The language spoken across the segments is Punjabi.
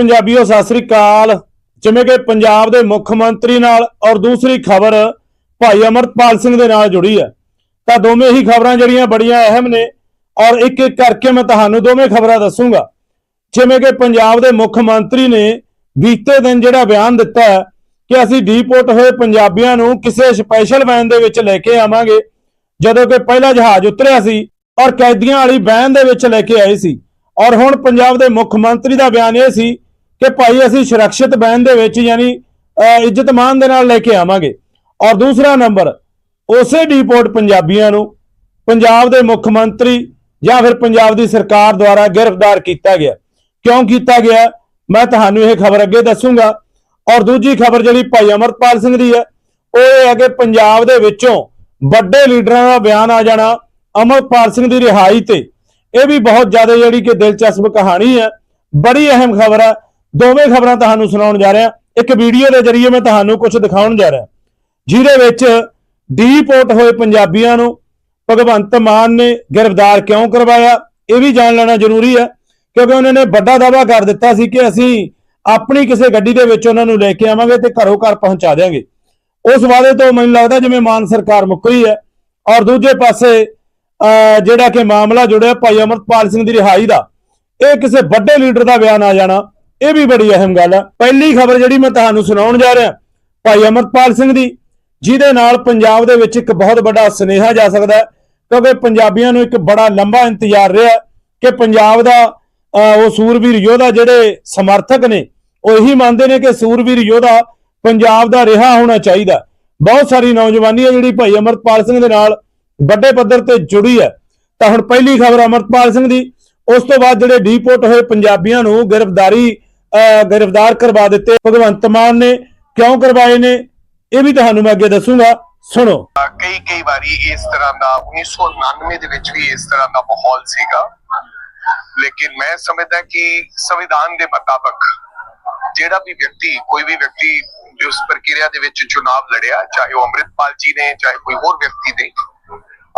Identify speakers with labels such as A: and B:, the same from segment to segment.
A: ਪੰਜਾਬੀਓ, ਸਤਿ ਸ੍ਰੀ ਅਕਾਲ। ਜਿਵੇਂ ਕਿ ਪੰਜਾਬ ਦੇ ਮੁੱਖ ਮੰਤਰੀ ਨਾਲ ਔਰ ਦੂਸਰੀ ਖਬਰ ਭਾਈ ਅਮਰਪਾਲ ਸਿੰਘ ਦੇ ਨਾਲ ਜੁੜੀ ਹੈ। ਤਾਂ ਦੋਵੇਂ ਹੀ ਖਬਰਾਂ ਜਿਹੜੀਆਂ ਬੜੀਆਂ ਅਹਿਮ ਨੇ ਔਰ ਇੱਕ ਇੱਕ ਕਰਕੇ ਮੈਂ ਤੁਹਾਨੂੰ ਦੋਵੇਂ ਖਬਰਾਂ ਦੱਸੂਗਾ। ਜਿਵੇਂ ਕਿ ਪੰਜਾਬ ਦੇ ਮੁੱਖ ਮੰਤਰੀ ਨੇ ਬੀਤੇ ਦਿਨ ਜਿਹੜਾ ਬਿਆਨ ਦਿੱਤਾ ਹੈ ਕਿ ਅਸੀਂ ਡੀਪੋਰਟ ਹੋਏ ਪੰਜਾਬੀਆਂ ਨੂੰ ਕਿਸੇ ਸਪੈਸ਼ਲ ਵੈਨ ਦੇ ਵਿੱਚ ਲੈ ਕੇ ਆਵਾਂਗੇ, ਜਦੋਂ ਕਿ ਪਹਿਲਾ ਜਹਾਜ਼ ਉਤਰਿਆ ਸੀ ਔਰ ਕੈਦੀਆਂ ਵਾਲੀ ਵੈਨ ਦੇ ਵਿੱਚ ਲੈ ਕੇ ਆਏ ਸੀ। ਔਰ ਹੁਣ ਪੰਜਾਬ ਦੇ ਮੁੱਖ ਮੰਤਰੀ ਦਾ ਬਿਆਨ ਇਹ ਸੀ ਕਿ ਭਾਈ ਅਸੀਂ ਸੁਰੱਖਿਅਤ ਵੈਨ ਦੇ ਵਿੱਚ ਯਾਨੀ ਅਹ, ਇੱਜ਼ਤ ਮਾਨ ਦੇ ਨਾਲ ਲੈ ਕੇ ਆਵਾਂਗੇ। ਔਰ ਦੂਸਰਾ ਨੰਬਰ ਉਸੇ ਡੀਪੋਰਟ ਪੰਜਾਬੀਆਂ ਨੂੰ ਪੰਜਾਬ ਦੇ ਮੁੱਖ ਮੰਤਰੀ ਜਾਂ ਫਿਰ ਪੰਜਾਬ ਦੀ ਸਰਕਾਰ ਦੁਆਰਾ ਗ੍ਰਿਫਤਾਰ ਕੀਤਾ ਗਿਆ। ਕਿਉਂ ਕੀਤਾ ਗਿਆ? ਮੈਂ ਤੁਹਾਨੂੰ ਇਹ ਖਬਰ ਅੱਗੇ ਦੱਸੂਗਾ। ਔਰ ਦੂਜੀ ਖਬਰ ਜਿਹੜੀ ਭਾਈ ਅਮਰਪਾਲ ਸਿੰਘ ਦੀ ਹੈ ਉਹ ਇਹ ਹੈ ਕਿ ਪੰਜਾਬ ਦੇ ਵਿੱਚੋਂ ਵੱਡੇ ਲੀਡਰਾਂ ਦਾ ਬਿਆਨ ਆ ਜਾਣਾ ਅਮਰਪਾਲ ਸਿੰਘ ਦੀ ਰਿਹਾਈ ਤੇ। ਇਹ ਵੀ ਬਹੁਤ ਜ਼ਿਆਦਾ ਜਿਹੜੀ ਕਿ ਦਿਲਚਸਪ ਕਹਾਣੀ ਹੈ। ਬੜੀ ਅਹਿਮ ਖਬਰ ਹੈ। ਦੋਵੇਂ ਖਬਰਾਂ ਤੁਹਾਨੂੰ ਸੁਣਾਉਣ ਜਾ ਰਿਹਾ। ਇੱਕ ਵੀਡੀਓ ਦੇ ਜ਼ਰੀਏ ਮੈਂ ਤੁਹਾਨੂੰ ਕੁਝ ਦਿਖਾਉਣ ਜਾ ਰਿਹਾ। ਜਿਹਦੇ ਵਿੱਚ ਡੀਪੋਰਟ ਹੋਏ ਪੰਜਾਬੀਆਂ ਨੂੰ ਭਗਵੰਤ ਮਾਨ ਨੇ ਗ੍ਰਿਫਤਾਰ ਕਿਉਂ ਕਰਵਾਇਆ ਇਹ ਵੀ ਜਾਣ ਲੈਣਾ ਜ਼ਰੂਰੀ ਹੈ ਕਿਉਂਕਿ ਉਹਨਾਂ ਨੇ ਵੱਡਾ ਦਾਅਵਾ ਕਰ ਦਿੱਤਾ ਸੀ ਕਿ ਅਸੀਂ ਆਪਣੀ ਕਿਸੇ ਗੱਡੀ ਦੇ ਵਿੱਚ ਉਹਨਾਂ ਨੂੰ ਲੈ ਕੇ ਆਵਾਂਗੇ ਤੇ ਘਰੋਂ ਘਰ ਪਹੁੰਚਾ ਦੇਵਾਂਗੇ ਉਸ ਵਾਅਦੇ ਤੋਂ ਮੈਨੂੰ ਲੱਗਦਾ ਜਿਵੇਂ ਮਾਨ ਸਰਕਾਰ ਮੁੱਕਰੀ ਹੈ ਔਰ ਦੂਜੇ ਪਾਸੇ ਅਹ, ਜਿਹੜਾ ਕਿ ਮਾਮਲਾ ਜੁੜਿਆ ਭਾਈ ਅਮਰਪਾਲ ਸਿੰਘ ਦੀ ਰਿਹਾਈ ਦਾ ਇਹ ਕਿਸੇ ਵੱਡੇ ਲੀਡਰ ਦਾ ਬਿਆਨ ਆ ਜਾਣਾ। ਇਹ ਵੀ ਬੜੀ ਅਹਿਮ ਗੱਲ ਆ। ਪਹਿਲੀ ਖਬਰ ਜਿਹੜੀ ਮੈਂ ਤੁਹਾਨੂੰ ਸੁਣਾਉਣ ਜਾ ਰਿਹਾ, ਭਾਈ ਅਮਰਪਾਲ ਸਿੰਘ ਦੀ, ਜਿਹਦੇ ਨਾਲ ਪੰਜਾਬ ਦੇ ਵਿੱਚ ਇੱਕ ਬਹੁਤ ਵੱਡਾ ਸੁਨੇਹਾ ਜਾ ਸਕਦਾ ਕਿਉਂਕਿ ਪੰਜਾਬੀਆਂ ਨੂੰ ਇੱਕ ਬੜਾ ਲੰਬਾ ਇੰਤਜ਼ਾਰ ਰਿਹਾ ਕਿ ਪੰਜਾਬ ਦਾ ਉਹ ਸੂਰਵੀਰ ਯੋਧਾ ਜਿਹੜੇ ਸਮਰਥਕ ਨੇ, ਉਹ ਇਹੀ ਮੰਨਦੇ ਨੇ ਕਿ ਸੂਰਵੀਰ ਯੋਧਾ ਪੰਜਾਬ ਦਾ ਰਿਹਾ ਹੋਣਾ ਚਾਹੀਦਾ ਬਹੁਤ ਸਾਰੀ ਨੌਜਵਾਨੀ ਹੈ ਜਿਹੜੀ ਭਾਈ ਅਮਰਪਾਲ ਸਿੰਘ ਦੇ ਨਾਲ ਵੱਡੇ ਪੱਧਰ ਤੇ ਜੁੜੀ ਹੈ। ਤਾਂ ਹੁਣ ਪਹਿਲੀ ਖਬਰ ਅਮਰਪਾਲ ਸਿੰਘ ਦੀ, ਉਸ ਤੋਂ ਬਾਅਦ ਜਿਹੜੇ ਡੀਪੋਰਟ ਹੋਏ ਪੰਜਾਬੀਆਂ ਨੂੰ ਗ੍ਰਿਫਤਾਰੀ ਗ੍ਰਿਫਤਾਰ ਕਰਵਾ ਦਿੱਤੇ। ਭਗਵੰਤ ਮਾਨ ਨੇ ਕਿਉਂ ਕਰਵਾਏ ਨੇ? ਇਹ ਵੀ ਤੁਹਾਨੂੰ ਮੈਂ ਅੱਗੇ ਦੱਸੂਗਾ। ਸੁਣੋ।
B: ਕਈ ਕਈ ਵਾਰੀ ਇਸ ਤਰ੍ਹਾਂ ਦਾ 1999 ਦੇ ਵਿੱਚ ਵੀ ਇਸ ਤਰ੍ਹਾਂ ਦਾ ਮਾਹੌਲ ਸੀਗਾ। ਲੇਕਿਨ ਮੈਂ ਸਮਝਦਾ ਕਿ ਸੰਵਿਧਾਨ ਦੇ ਮੁਤਾਬਕ ਜਿਹੜਾ ਵੀ ਵਿਅਕਤੀ, ਕੋਈ ਵੀ ਵਿਅਕਤੀ ਜੋ ਪ੍ਰਕਿਰਿਆ ਦੇ ਵਿੱਚ ਚੁਣਾਵ ਲੜਿਆ, ਚਾਹੇ ਉਹ ਅੰਮ੍ਰਿਤਪਾਲ ਜੀ ਨੇ, ਚਾਹੇ ਕੋਈ ਹੋਰ ਵਿਅਕਤੀ ਨੇ,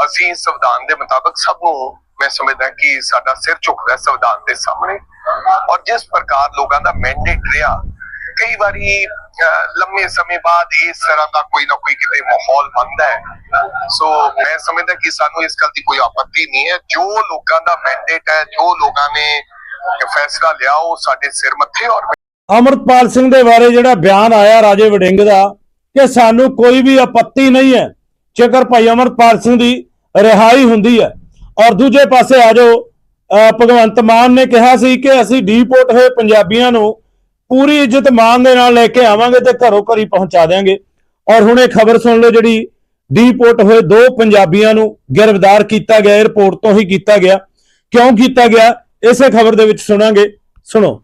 B: ਅਸੀਂ ਸੰਵਿਧਾਨ ਦੇ ਮੁਤਾਬਕ ਸਭ ਨੂੰ ਮੈਂ ਸਮਝਦਾ ਕਿ ਸਾਡਾ ਸਿਰ ਝੁਕਦਾ ਸੰਵਿਧਾਨ ਦੇ ਸਾਹਮਣੇ। ਔਰ ਜਿਸ ਪ੍ਰਕਾਰ ਲੋਕਾਂ ਦਾ ਮੈਂਡੇਟ ਰਿਹਾ, ਕਈ ਵਾਰੀ ਲੰਮੇ ਸਮੇਂ ਬਾਅਦ ਇਸ ਤਰ੍ਹਾਂ ਦਾ ਕੋਈ ਨਾ ਕੋਈ ਕਿਤੇ ਮਾਹੌਲ ਬਣਦਾ ਹੈ। ਸੋ ਮੈਂ ਸਮਝਦਾ ਕਿ ਸਾਨੂੰ ਇਸ ਗੱਲ ਦੀ ਕੋਈ ਆਪੱਤੀ ਨਹੀਂ ਹੈ। ਜੋ ਲੋਕਾਂ ਦਾ ਮੈਂਡੇਟ ਹੈ, ਜੋ ਲੋਕਾਂ ਨੇ ਫੈਸਲਾ ਲਿਆ, ਉਹ ਸਾਡੇ ਸਿਰ ਮੱਥੇ ਔਰ
A: ਅਮਰਪਾਲ ਸਿੰਘ ਦੇ ਬਾਰੇ ਜਿਹੜਾ ਬਿਆਨ ਆਇਆ ਰਾਜੇ ਵੜਿੰਗ ਦਾ, ਕਿ ਸਾਨੂੰ ਕੋਈ ਵੀ ਆਪੱਤੀ ਨਹੀਂ ਹੈ। ਜੇਕਰ ਭਾਈ ਅਮਰਪਾਲ ਸਿੰਘ ਦੀ ਰਿਹਾਈ ਹੁੰਦੀ ਹੈ, ਔਰ ਦੂਜੇ ਪਾਸੇ ਆ ਜਾਓ ਭਗਵੰਤ ਮਾਨ ਨੇ ਕਿਹਾ ਸੀ ਕਿ ਅਸੀਂ ਡੀਪੋਰਟ ਹੋਏ ਪੰਜਾਬੀਆਂ ਨੂੰ ਪੂਰੀ ਇੱਜ਼ਤ ਮਾਨ ਦੇ ਨਾਲ ਲੈ ਕੇ ਆਵਾਂਗੇ ਤੇ ਘਰੋਂ ਘਰੀ ਪਹੁੰਚਾ ਦੇਵਾਂਗੇ ਔਰ ਹੁਣ ਇਹ ਖਬਰ ਸੁਣ ਲਓ ਜਿਹੜੀ ਡੀਪੋਰਟ ਹੋਏ ਦੋ ਪੰਜਾਬੀਆਂ ਨੂੰ ਗ੍ਰਿਫਤਾਰ ਕੀਤਾ ਗਿਆ 에ਅਰਪੋਰਟ ਤੋਂ ਹੀ ਕੀਤਾ ਗਿਆ। ਕਿਉਂ ਕੀਤਾ ਗਿਆ? ਇਸੇ ਖਬਰ ਦੇ ਵਿੱਚ ਸੁਣਾਂਗੇ। ਸੁਣੋ।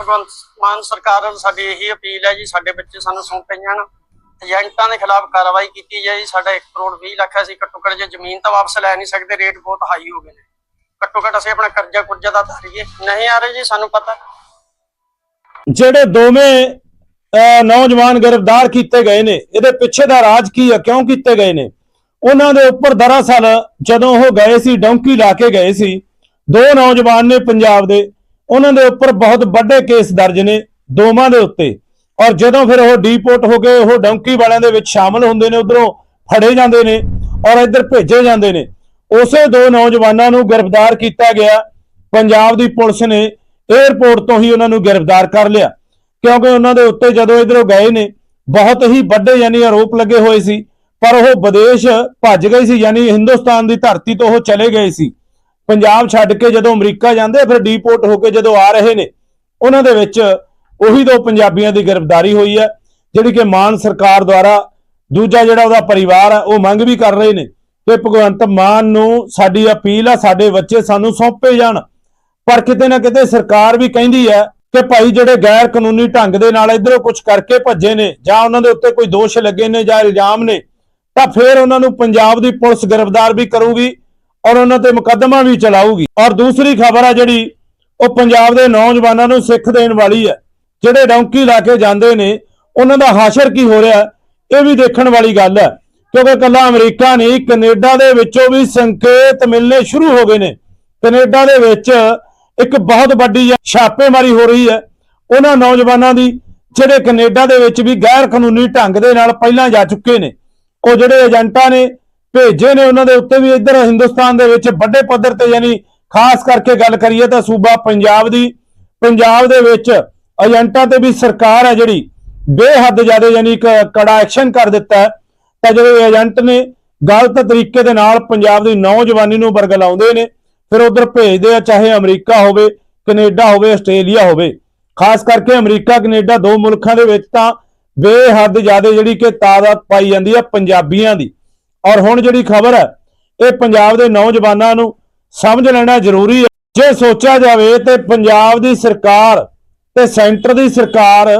C: ਭਗਵੰਤ ਮਾਨ ਸਰਕਾਰ ਨੂੰ ਸਾਡੀ ਇਹੀ ਅਪੀਲ ਹੈ ਜੀ, ਸਾਡੇ ਬੱਚੇ ਸਾਨੂੰ ਸੌਂਪੇ ਜਾਣ ਏਜੰਟਾਂ ਦੇ ਖਿਲਾਫ ਕਾਰਵਾਈ ਕੀਤੀ ਜਾਏ ਜੀ, ਸਾਡਾ 1 ਕਰੋੜ 20 ਲੱਖ ਅਸੀਂ ਘੱਟੋ ਘੱਟ ਜੇ ਜ਼ਮੀਨ ਤਾਂ ਵਾਪਸ ਲੈ ਨਹੀਂ ਸਕਦੇ, ਰੇਟ ਬਹੁਤ ਹਾਈ ਹੋ ਗਏ ਨੇ। ਘੱਟੋ ਘੱਟ ਅਸੀਂ ਆਪਣਾ ਕਰਜ਼ਾ ਕੁਰਜ਼ਾ ਦਾ ਧਾਰੀਏ। ਨਹੀਂ ਆ ਰਹੇ ਜੀ, ਸਾਨੂੰ ਪਤਾ।
A: ਜਿਹੜੇ ਦੋਵੇਂ ਨੌਜਵਾਨ ਗ੍ਰਿਫਤਾਰ ਕੀਤੇ ਗਏ ਨੇ, ਇਹਦੇ ਪਿੱਛੇ ਦਾ ਰਾਜ ਕੀ ਹੈ ਕਿਉਂ ਕੀਤੇ ਗਏ ਨੇ? ਉਹਨਾਂ ਦੇ ਉੱਪਰ ਦਰਅਸਲ ਜਦੋਂ ਉਹ ਗਏ ਸੀ, ਡੌਂਕੀ ਲਾ ਕੇ ਗਏ ਸੀ, ਦੋ ਨੌਜਵਾਨ ਨੇ ਪੰਜਾਬ ਦੇ, ਉਹਨਾਂ ਦੇ ਉੱਪਰ ਬਹੁਤ ਵੱਡੇ ਕੇਸ ਦਰਜ ਨੇ ਦੋਵਾਂ ਦੇ ਉੱਤੇ। ਔਰ ਜਦੋਂ ਫਿਰ ਉਹ ਡੀਪੋਰਟ ਹੋ ਗਏ, ਉਹ ਡੌਂਕੀ ਵਾਲਿਆਂ ਦੇ ਵਿੱਚ ਸ਼ਾਮਲ ਹੁੰਦੇ ਨੇ, ਉਧਰੋਂ ਫੜੇ ਜਾਂਦੇ ਨੇ ਔਰ ਇੱਧਰ ਭੇਜੇ ਜਾਂਦੇ ਨੇ। ਉਸੇ ਦੋ ਨੌਜਵਾਨਾਂ ਨੂੰ ਗ੍ਰਿਫਤਾਰ ਕੀਤਾ ਗਿਆ। ਪੰਜਾਬ ਦੀ ਪੁਲਿਸ ਨੇ 에ਅਰਪੋਰਟ ਤੋਂ ਹੀ ਉਹਨਾਂ ਨੂੰ ਗ੍ਰਿਫਤਾਰ ਕਰ ਲਿਆ। ਕਿਉਂਕਿ ਉਹਨਾਂ ਦੇ ਉੱਤੇ ਜਦੋਂ ਇਧਰੋਂ ਗਏ ਨੇ, ਬਹੁਤ ਹੀ ਵੱਡੇ ਯਾਨੀ ਆਰੋਪ ਲੱਗੇ ਹੋਏ ਸੀ। ਪਰ ਉਹ ਵਿਦੇਸ਼ ਭੱਜ ਗਏ ਸੀ, ਯਾਨੀ ਹਿੰਦੁਸਤਾਨ ਦੀ ਧਰਤੀ ਤੋਂ ਉਹ ਚਲੇ ਗਏ ਸੀ। ਪੰਜਾਬ ਛੱਡ ਕੇ ਜਦੋਂ ਅਮਰੀਕਾ ਜਾਂਦੇ, ਫਿਰ ਡੀਪੋਰਟ ਹੋ ਕੇ ਜਦੋਂ ਆ ਰਹੇ ਨੇ, ਉਹਨਾਂ ਦੇ ਵਿੱਚ ਉਹੀ ਦੋ ਪੰਜਾਬੀਆਂ ਦੀ ਗ੍ਰਿਫਤਾਰੀ ਹੋਈ ਹੈ, ਜਿਹੜੀ ਕਿ ਮਾਨ ਸਰਕਾਰ ਦੁਆਰਾ ਦੂਜਾ ਜਿਹੜਾ ਉਹਦਾ ਪਰਿਵਾਰ ਹੈ ਉਹ ਮੰਗ ਵੀ ਕਰ ਰਹੇ ਨੇ। ਕਿ ਭਗਵੰਤ ਮਾਨ ਨੂੰ ਸਾਡੀ ਅਪੀਲ ਆ, ਸਾਡੇ ਬੱਚੇ ਸਾਨੂੰ ਸੌਂਪੇ ਜਾਣ। ਪਰ ਕਿਤੇ ਨਾ ਕਿਤੇ ਸਰਕਾਰ ਵੀ ਕਹਿੰਦੀ ਹੈ ਕਿ ਭਾਈ ਜਿਹੜੇ ਗੈਰ ਕਾਨੂੰਨੀ ਢੰਗ ਦੇ ਨਾਲ ਇਧਰੋਂ ਕੁਝ ਕਰਕੇ ਭੱਜੇ ਨੇ ਜਾਂ ਉਹਨਾਂ ਦੇ ਉੱਤੇ ਕੋਈ ਦੋਸ਼ ਲੱਗੇ ਨੇ ਜਾਂ ਇਲਜ਼ਾਮ ਨੇ, ਤਾਂ ਫਿਰ ਉਹਨਾਂ ਨੂੰ ਪੰਜਾਬ ਦੀ ਪੁਲਿਸ ਗ੍ਰਿਫਤਾਰ ਵੀ ਕਰੂਗੀ ਔਰ ਉਹਨਾਂ ਤੇ ਮੁਕੱਦਮਾ ਵੀ ਚਲਾਊਗੀ। ਔਰ ਦੂਸਰੀ ਖਬਰ ਆ ਜਿਹੜੀ, ਉਹ ਪੰਜਾਬ ਦੇ ਨੌਜਵਾਨਾਂ ਨੂੰ ਸਿੱਖ ਦੇਣ ਵਾਲੀ ਹੈ। ਜਿਹੜੇ ਡੌਂਕੀ ਲਾ ਕੇ ਜਾਂਦੇ ਨੇ, ਉਹਨਾਂ ਦਾ ਹਾਸ਼ਰ ਕੀ ਹੋ ਰਿਹਾ, ਇਹ ਵੀ ਦੇਖਣ ਵਾਲੀ ਗੱਲ ਹੈ। ਕਿਉਂਕਿ ਕੱਲਾ ਅਮਰੀਕਾ ਨਹੀਂ, ਕੈਨੇਡਾ ਦੇ ਵਿੱਚੋਂ ਵੀ ਸੰਕੇਤ ਮਿਲਨੇ ਸ਼ੁਰੂ ਹੋ ਗਏ ਨੇ। ਕੈਨੇਡਾ ਦੇ ਵਿੱਚ ਇੱਕ ਬਹੁਤ ਵੱਡੀ ਛਾਪੇਮਾਰੀ ਹੋ ਰਹੀ ਹੈ ਉਹਨਾਂ ਨੌਜਵਾਨਾਂ ਦੀ, ਜਿਹੜੇ ਕੈਨੇਡਾ ਦੇ ਵਿੱਚ ਵੀ ਗੈਰ ਕਾਨੂੰਨੀ ਢੰਗ ਦੇ ਨਾਲ ਪਹਿਲਾਂ ਜਾ ਚੁੱਕੇ ਨੇ। ਉਹ ਜਿਹੜੇ ਏਜੰਟਾਂ ਨੇ, ਭੇਜੇ ਨੇ ਉਹਨਾਂ ਦੇ ਉੱਤੇ ਵੀ ਇੱਧਰ ਹਿੰਦੁਸਤਾਨ ਦੇ ਵਿੱਚ ਵੱਡੇ ਪੱਧਰ ਤੇ ਯਾਨੀ ਖਾਸ ਕਰਕੇ ਗੱਲ ਕਰੀਏ ਤਾਂ ਸੂਬਾ ਪੰਜਾਬ ਦੀ, ਪੰਜਾਬ ਦੇ ਵਿੱਚ ਏਜੰਟਾਂ ਤੇ ਵੀ ਸਰਕਾਰ ਹੈ ਜਿਹੜੀ ਬੇਹੱਦ ਜ਼ਿਆਦਾ ਯਾਨੀ ਕਿ ਕੜਾ ਐਕਸ਼ਨ ਕਰ ਦਿੱਤਾ ਹੈ। ਤਾਂ ਜਿਹੜੇ ਏਜੰਟ ਨੇ ਗਲਤ ਤਰੀਕੇ ਦੇ ਨਾਲ ਪੰਜਾਬ ਦੀ ਨੌਜਵਾਨੀ ਨੂੰ ਵਰਗ ਲਾਉਂਦੇ ਨੇ, ਫਿਰ ਉਧਰ ਭੇਜਦੇ ਆ, ਚਾਹੇ ਅਮਰੀਕਾ ਹੋਵੇ, ਕੈਨੇਡਾ ਹੋਵੇ, ਆਸਟ੍ਰੇਲੀਆ ਹੋਵੇ। ਖਾਸ ਕਰਕੇ ਅਮਰੀਕਾ, ਕੈਨੇਡਾ ਦੋ ਮੁਲਕਾਂ ਦੇ ਵਿੱਚ ਤਾਂ ਬੇਹੱਦ ਜ਼ਿਆਦਾ ਜਿਹੜੀ ਕਿ ਤਾਦਾਦ ਪਾਈ ਜਾਂਦੀ ਹੈ ਪੰਜਾਬੀਆਂ ਦੀ। ਔਰ ਹੁਣ ਜਿਹੜੀ ਖਬਰ ਹੈ, ਇਹ ਪੰਜਾਬ ਦੇ ਨੌਜਵਾਨਾਂ ਨੂੰ ਸਮਝ ਲੈਣਾ ਜ਼ਰੂਰੀ ਹੈ। ਜੇ ਸੋਚਿਆ ਜਾਵੇ ਤੇ ਪੰਜਾਬ ਦੀ ਸਰਕਾਰ ਤੇ ਸੈਂਟਰ ਦੀ ਸਰਕਾਰ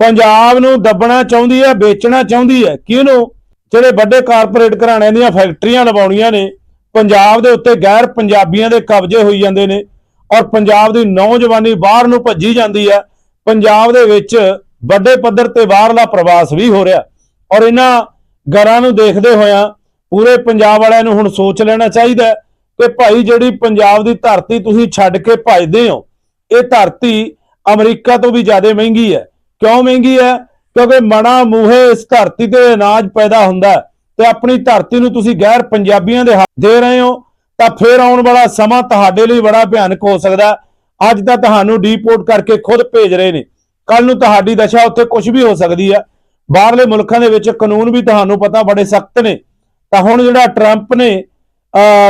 A: ਪੰਜਾਬ ਨੂੰ ਦੱਬਣਾ ਚਾਹੁੰਦੀ ਹੈ, ਵੇਚਣਾ ਚਾਹੁੰਦੀ ਹੈ। ਕਿਹਨੂੰ? ਜਿਹੜੇ ਵੱਡੇ ਕਾਰਪੋਰੇਟ ਘਰਾਣਿਆਂ ਦੀਆਂ ਫੈਕਟਰੀਆਂ ਲਵਾਉਣੀਆਂ ਨੇ, ਪੰਜਾਬ ਦੇ ਉੱਤੇ ਗੈਰ ਪੰਜਾਬੀਆਂ ਦੇ ਕਬਜ਼ੇ ਹੋਈ ਜਾਂਦੇ ਨੇ ਔਰ ਪੰਜਾਬ ਦੀ ਨੌਜਵਾਨੀ ਬਾਹਰ ਨੂੰ ਭੱਜੀ ਜਾਂਦੀ ਹੈ, ਪੰਜਾਬ ਦੇ ਵਿੱਚ ਵੱਡੇ ਪੱਧਰ ਤੇ ਬਾਹਰਲਾ ਪ੍ਰਵਾਸ ਵੀ ਹੋ ਰਿਹਾ। ਔਰ ਇਹਨਾਂ ਗਰਾਂ ਨੂੰ ਦੇਖਦੇ ਹੋਇਆਂ ਪੂਰੇ ਪੰਜਾਬ ਵਾਲਿਆਂ ਨੂੰ ਹੁਣ ਸੋਚ ਲੈਣਾ ਚਾਹੀਦਾ ਕਿ ਭਾਈ ਜਿਹੜੀ ਪੰਜਾਬ ਦੀ ਧਰਤੀ ਤੁਸੀਂ ਛੱਡ ਕੇ ਭੱਜਦੇ ਹੋ, ਇਹ ਧਰਤੀ ਅਮਰੀਕਾ ਤੋਂ ਵੀ ਜ਼ਿਆਦਾ ਮਹਿੰਗੀ ਹੈ। ਕਿਉਂ ਮਹਿੰਗੀ ਹੈ? ਕਿਉਂਕਿ ਮਣਾ ਮੂਹੇ ਇਸ ਧਰਤੀ ਤੇ ਅਨਾਜ ਪੈਦਾ ਹੁੰਦਾ ਤੇ ਆਪਣੀ ਧਰਤੀ ਨੂੰ ਤੁਸੀਂ ਗੈਰ ਪੰਜਾਬੀਆਂ ਦੇ ਹੱਥ ਦੇ ਰਹੇ ਹੋ, ਤਾਂ ਫਿਰ ਆਉਣ ਵਾਲਾ ਸਮਾਂ ਤੁਹਾਡੇ ਲਈ ਬੜਾ ਭਿਆਨਕ ਹੋ ਸਕਦਾ ਅੱਜ ਤਾਂ ਤੁਹਾਨੂੰ ਡੀਪੋਰਟ ਕਰਕੇ ਖੁਦ ਭੇਜ ਰਹੇ ਨੇ। ਕੱਲ ਨੂੰ ਤੁਹਾਡੀ ਦਸ਼ਾ ਉੱਥੇ ਕੁਝ ਵੀ ਹੋ ਸਕਦੀ ਹੈ। ਬਾਹਰਲੇ ਮੁਲਕਾਂ ਦੇ ਵਿੱਚ ਕਾਨੂੰਨ ਵੀ ਤੁਹਾਨੂੰ ਪਤਾ ਬੜੇ ਸਖਤ ਨੇ। ਤਾਂ ਹੁਣ ਜਿਹੜਾ ਟਰੰਪ ਨੇ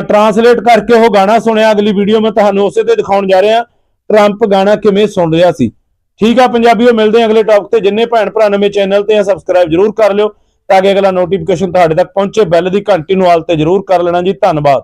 A: ਟਰਾਂਸਲੇਟ ਕਰਕੇ ਉਹ ਗਾਣਾ ਸੁਣਿਆ, ਅਗਲੀ ਵੀਡੀਓ ਮੈਂ ਤੁਹਾਨੂੰ ਉਸੇ ਤੇ ਦਿਖਾਉਣ ਜਾ ਰਿਹਾ। ਟਰੰਪ ਗਾਣਾ ਕਿਵੇਂ ਸੁਣ ਰਿਹਾ ਸੀ? ਠੀਕ ਆ ਪੰਜਾਬੀਓ, ਮਿਲਦੇ ਆ ਅਗਲੇ ਟੌਪਿਕ ਤੇ। ਜਿੰਨੇ ਭੈਣ ਭਰਾ ਨਵੇਂ ਚੈਨਲ ਤੇ ਆ ਸਬਸਕ੍ਰਾਈਬ ਜਰੂਰ ਕਰ ਲਿਓ ਤਾਂ ਕਿ ਅਗਲਾ ਨੋਟੀਫਿਕੇਸ਼ਨ ਤੁਹਾਡੇ ਤੱਕ ਪਹੁੰਚੇ। ਬੈਲ ਦੀ ਘੰਟੀ ਨੂੰ ਆਲ ਤੇ ਜਰੂਰ ਕਰ ਲੈਣਾ ਜੀ। ਧੰਨਵਾਦ।